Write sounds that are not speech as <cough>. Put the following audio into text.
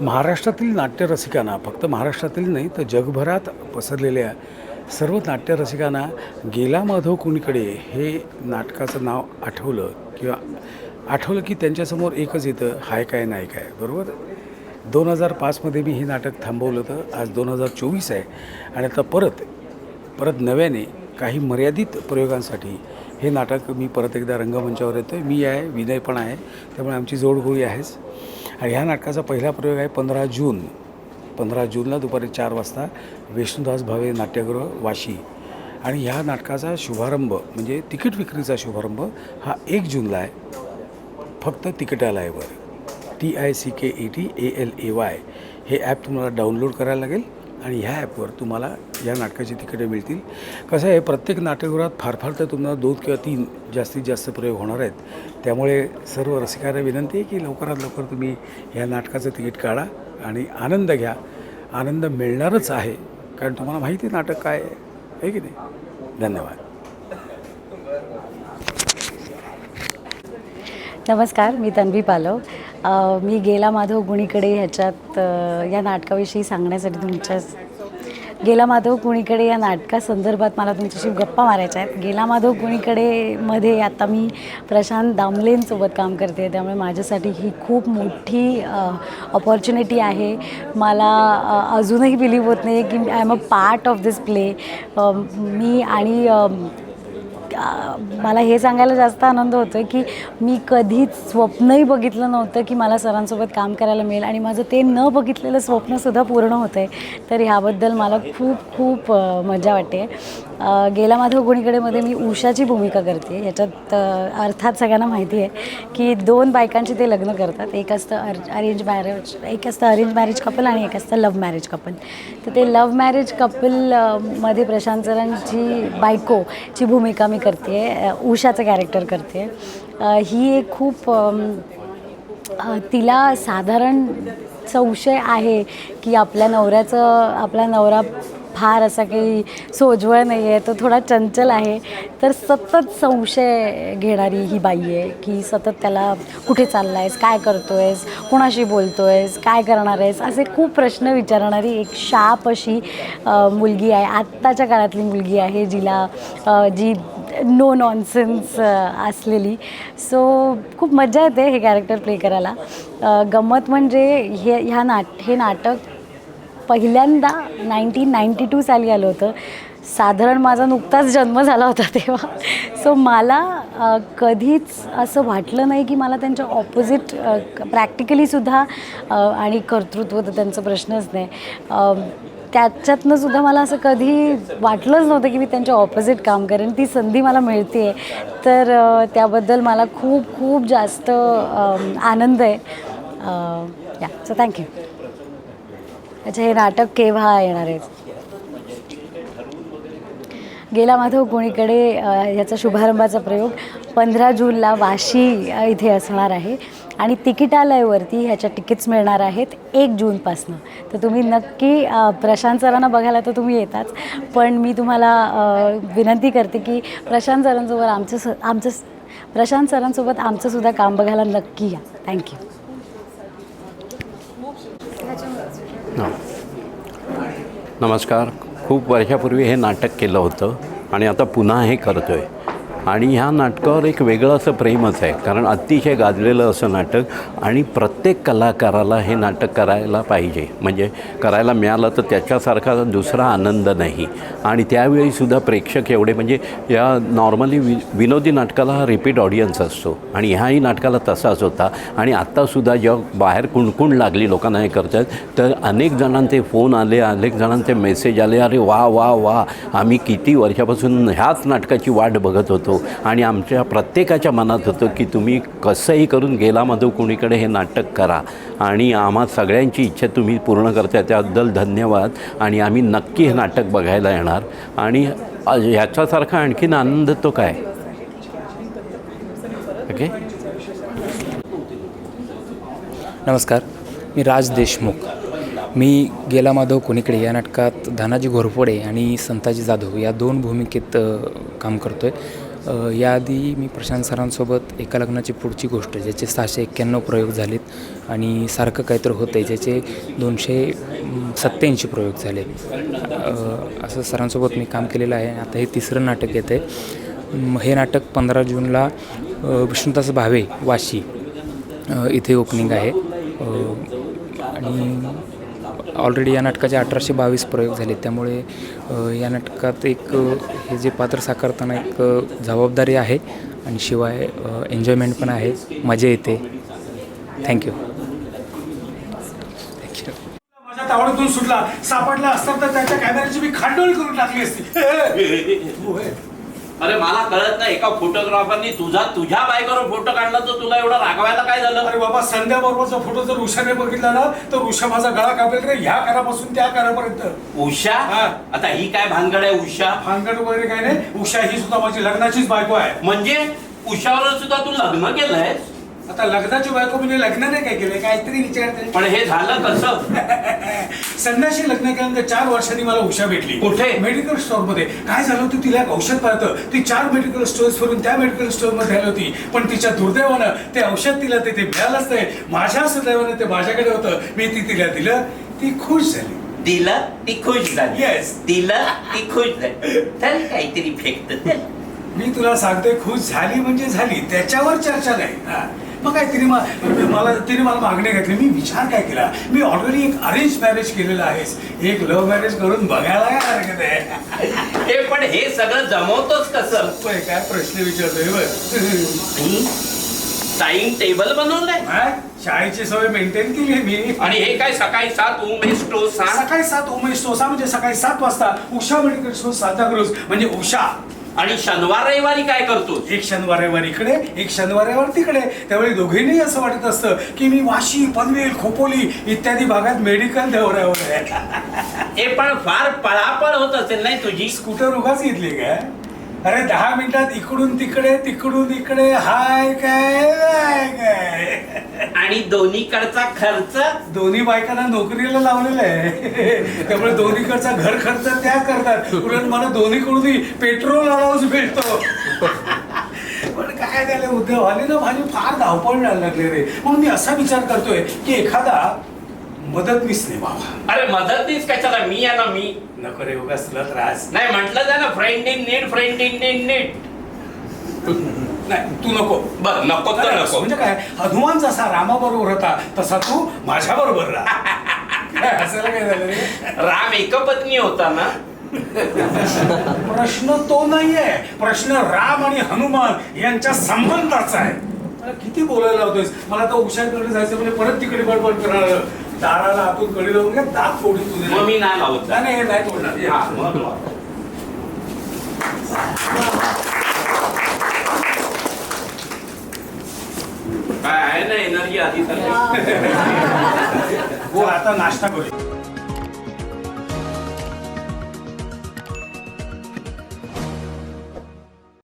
महाराष्ट्रातील नाट्यरसिकांना फक्त महाराष्ट्रातील नाही तर जगभरात पसरलेल्या सर्व नाट्यरसिकांना गेला माधव कुणीकडे हे नाटकाचं नाव आठवलं किंवा आठवलं की त्यांच्यासमोर एकच येतं हाय काय नाही काय बरोबर? दोन हजार पाचमध्ये मी हे नाटक थांबवलं होतं आज दोन हजार चोवीस आहे. आणि आता परत परत नव्याने काही मर्यादित प्रयोगांसाठी हे नाटक मी परत एकदा रंगमंचावर येतो आहे मी आहे विनय पण आहे त्यामुळे आमची जोडगोळी आहेच. आणि ह्या नाटकाचा पहिला प्रयोग आहे पंधरा जून. पंधरा जूनला दुपारी चार वाजता विष्णुदास भावे नाट्यगृह वाशी. आणि ह्या नाटकाचा शुभारंभ म्हणजे तिकीट विक्रीचा शुभारंभ हा एक जूनला आहे. फक्त तिकिटालयावर T I C K E T A L A Y हे ॲप तुम्हाला डाउनलोड करायला लागेल. आणि ह्या ॲपवर तुम्हाला या नाटकाची तिकिटे मिळतील. कसं आहे प्रत्येक नाट्यगृहात फार फार तर तुम्हाला दोन किंवा तीन जास्तीत जास्त प्रयोग होणार आहेत. त्यामुळे सर्व रसिकांना विनंती आहे की लवकरात लवकर तुम्ही ह्या नाटकाचं तिकीट काढा आणि आनंद घ्या. आनंद मिळणारच आहे कारण तुम्हाला माहिती आहे नाटक काय आहे की नाही? धन्यवाद. नमस्कार मी तन्वी पालव. मी गेला माधव गुणीकडे ह्याच्यात या नाटकाविषयी सांगण्यासाठी तुमच्या गेला माधव कुणीकडे या नाटकासंदर्भात मला तुमच्याशी गप्पा मारायच्या आहेत. गेला माधव कुणीकडे मध्ये आता मी प्रशांत दामलेंसोबत काम करते त्यामुळे माझ्यासाठी ही खूप मोठी ऑपॉर्च्युनिटी आहे. मला अजूनही बिलीव्ह होत नाही की I am a part of this play मी आणि मला हे सांगायला जास्त आनंद होतो आहे की मी कधीच स्वप्नही बघितलं नव्हतं की मला सरांसोबत काम करायला मिळेल आणि माझं ते न बघितलेलं स्वप्नसुद्धा पूर्ण होतं आहे तर ह्याबद्दल मला खूप खूप मजा वाटते. गेल्या गेला माधव गुणीकडेमध्ये मी उषाची भूमिका करते. याच्यात अर्थात सगळ्यांना माहिती आहे की दोन बायकांची ते लग्न करतात. एक असतं अर अरेंज मॅरेज एक असतं अरेंज मॅरेज कपल आणि एक असतं लव्ह मॅरेज कपल. तर ते लव्ह मॅरेज कपलमध्ये प्रशांत सरांची बायकोची भूमिका मी करते. उषाचं कॅरेक्टर करते. ही एक खूप तिला साधारण संशय आहे की आपल्या नवऱ्याचं आपला नवरा फार असा काही सोज्वळ नाही आहे तो थोडा चंचल आहे. तर सतत संशय घेणारी ही बाई आहे की सतत त्याला कुठे चालला आहेस काय करतो आहेस कोणाशी बोलतो आहेस काय करणार आहेस असे खूप प्रश्न विचारणारी एक शाप अशी मुलगी आहे. आत्ताच्या काळातली मुलगी आहे जिला जी नो नॉनसेन्स uh, असलेली. सो खूप मजा येते हे कॅरेक्टर प्ले करायला. Uh, गंमत म्हणजे हे ह्या नाट हे नाटक पहिल्यांदा नाईन्टीन नाईन्टी टू साली आलं होतं. साधारण माझा नुकताच जन्म झाला होता तेव्हा. सो मला uh, कधीच असं वाटलं नाही की मला त्यांच्या ऑपोजिट प्रॅक्टिकलीसुद्धा आणि कर्तृत्व तर त्यांचा प्रश्नच नाही. Um, त्याच्यातनं सुद्धा मला असं कधी वाटलंच नव्हतं की मी त्यांच्या ऑपोजिट काम करेन. ती संधी मला मिळते आहे तर त्याबद्दल मला खूप खूप जास्त आनंद आहे. या. सो थँक्यू अच्छा हे नाटक केव्हा येणार आहे? गेला माधव कोणीकडे याचा ह्याचा शुभारंभाचा प्रयोग. पंधरा जूनला वाशी इथे असणार आहे. आणि तिकिटालयवरती ह्याच्या तिकीट्स मिळणार आहेत एक जूनपासनं. तर तुम्ही नक्की प्रशांत सरांना बघायला तर तुम्ही येताच. पण मी तुम्हाला विनंती करते की प्रशांत सरांसोबत आमचं स आमचं प्रशांत सरांसोबत आमचंसुद्धा काम बघायला नक्की या. थँक्यू नमस्कार. खूप वर्षापूर्वी हे नाटक केलं होतं आणि आता पुन्हा हे करतो आहे आणि ह्या नाटकावर एक वेगळं असं प्रेमच आहे. कारण अतिशय गाजलेलं असं नाटक आणि प्रत्येक कलाकाराला हे नाटक करायला पाहिजे. म्हणजे करायला मिळालं तर त्याच्यासारखा दुसरा आनंद नाही. आणि त्यावेळीसुद्धा प्रेक्षक एवढे म्हणजे या नॉर्मली वि विनोदी नाटकाला हा रिपीट ऑडियन्स असतो. आणि ह्याही नाटकाला तसाच होता. आणि आत्तासुद्धा जेव्हा बाहेर कुणकुण लागली लोकांना हे करतात तर अनेक जणांचे फोन आले अनेक जणांचे मेसेज आले अरे वा वा वा आम्ही किती वर्षापासून ह्याच नाटकाची वाट बघत होतो. आणि आमच्या प्रत्येकाच्या मनात होतं की तुम्ही कसंही करून गेला माधव कुणीकडे हे नाटक करा. आणि आम्हा सगळ्यांची इच्छा तुम्ही पूर्ण करता त्याबद्दल धन्यवाद. आणि आम्ही नक्की हे नाटक बघायला येणार. आणि ह्याच्यासारखा आणखीन आनंद तो काय? ओके. नमस्कार. मी राज देशमुख. मी गेला माधव कोणीकडे या नाटकात धनाजी घोरपडे आणि संताजी जाधव या दोन भूमिकेत काम करतो आहे याआधी मी प्रशांत सरांसोबत एका लग्नाची पुढची गोष्ट ज्याचे सहाशे एक्क्याण्णव प्रयोग झालेत आणि सारखं काहीतरी होतं आहे ज्याचे दोनशे सत्त्याऐंशी प्रयोग झालेत. असं सरांसोबत मी काम केलेलं आहे. आता हे तिसरं नाटक येतं आहे हे नाटक पंधरा जूनला विष्णुदास भावे वाशी इथे ओपनिंग आहे. आणि ऑलरेडी या नाटकाचे अठराशे बावीस प्रयोग झाले. त्यामुळे या नाटकात एक हे जे पात्र साकारताना एक जबाबदारी आहे आणि शिवाय एन्जॉयमेंट पण आहे. मजा येते. थँक्यू तावडीतून सुटला सापडला असता तर त्याच्या कॅमेऱ्याची मी खांडोळी करून टाकली असती. <laughs> <laughs> अरे मला कळत नाही एका फोटोग्राफरनी तुझा तुझ्या बायकोवर फोटो काढला तर तुला एवढं रागवायला काय झालं? अरे बाबा संध्या बरोबरचा फोटो जर उषाने बघितला ना तर उषा माझा गळा कापेल रे ह्या करापासून त्या करापर्यंत उषा? हा. आता ही काय भानगड आहे उषा? भानगड वगैरे काय नाही उषा ही सुद्धा माझी लग्नाचीच बायको आहे. म्हणजे उषावर सुद्धा तू लग्न केलंय आता लग्नाची बायको म्हणजे लग्न नाही काय केलं काहीतरी विचारते पण हे झालं कसं? <laughs> संध्याशी लग्न केल्यानंतर चार वर्षांनी मला उषा भेटली. कुठे? मेडिकल स्टोअरमध्ये. काय झालं होतं तिला एक औषध पाहतं. ती चार मेडिकल स्टोअर्स फिरून त्या मेडिकल स्टोअरमध्ये आली होती. पण तिच्या दुर्दैवानं ते औषध तिला तिथे मिळालंच नाही. माझ्या सुदैवानं ते माझ्याकडे होतं. मी ती तिला दिलं. ती खुश झाली. दिलं ती खुश झाली. Yes. दिलं ती खुश झाली. तर काहीतरी फेकत मी तुला सांगते खुश झाली म्हणजे झाली. त्याच्यावर चर्चा नाही. हा. मग काय तिने मला तिने मला मागणी घातली मी विचार काय केला? मी ऑलरेडी एक अरेंज मॅरेज केलेलं आहेस एक लव्ह मॅरेज करून बघायला काय हरकत आहे हे पण हे सगळं जमवतोच कसं काय प्रश्न विचारतोय टाइम टेबल बनवलंय? काय? शाळेची सवय मेंटेन केली मी. आणि हे काय सकाळी सात उमेश स्टो सांग सकाळी सात उमेश टोसा म्हणजे सकाळी सात वाजता उषा मेडिकल स्टोर सांताक्रूज म्हणजे उषा. आणि शनिवार रविवारी काय करतो एक शनिवार रविवार इकडे एक शनिवार रविवार तिकडे. त्यावेळी दोघींनी असं वाटत असतं की मी वाशी पनवेल खोपोली इत्यादी भागात मेडिकल दौऱ्यावर आहे. हे पण फार पळापळ होत असेल नाही तुझी? स्कूटर उगाच घेतली काय अरे दहा मिनिटात इकडून तिकडे तिकडून इकडे हाय काय हाय काय. आणि दोन्हीकडचा खर्च? दोन्ही बायकांना नोकरीला लावलेलं आहे. त्यामुळे दोन्हीकडचा घर खर्च त्या करतात. उलट मला दोन्हीकडूनही पेट्रोल अलाउन्स भेटतो पण काय झालं उद्योग आले ना माझी फार धावपळ व्हायला लागले रे. म्हणून मी असा विचार करतोय की एखादा मदतनीस नेमावा अरे मदतनीच कशाला? मी आहे ना मी. नको रे उगाच तुला त्रास. नाही म्हटलं जा ना friend in need friend in need need नाही तू नको. बर नको तर नको. म्हणजे काय हनुमान जसा रामाबरोबर होता तसा तू माझ्या बरोबर राहा. <laughs> असायला काय झालं रे? राम एकपत्नी होता ना? प्रश्न तो नाहीये. प्रश्न राम आणि हनुमान यांच्या संबंधाचा आहे. मला किती बोलायला होतोयस मला तर उशाकडे जायचं म्हणजे परत तिकडे बडबड करणार. दाराला आतून कडे लावून घ्या दात फोडी तुझे. मग मी नाही लावत. नाही, नाही हे नाही तोडणार. ये. हा, मग लाव. काय आहे ना एनर्जी आधी हो. आता नाश्ता करू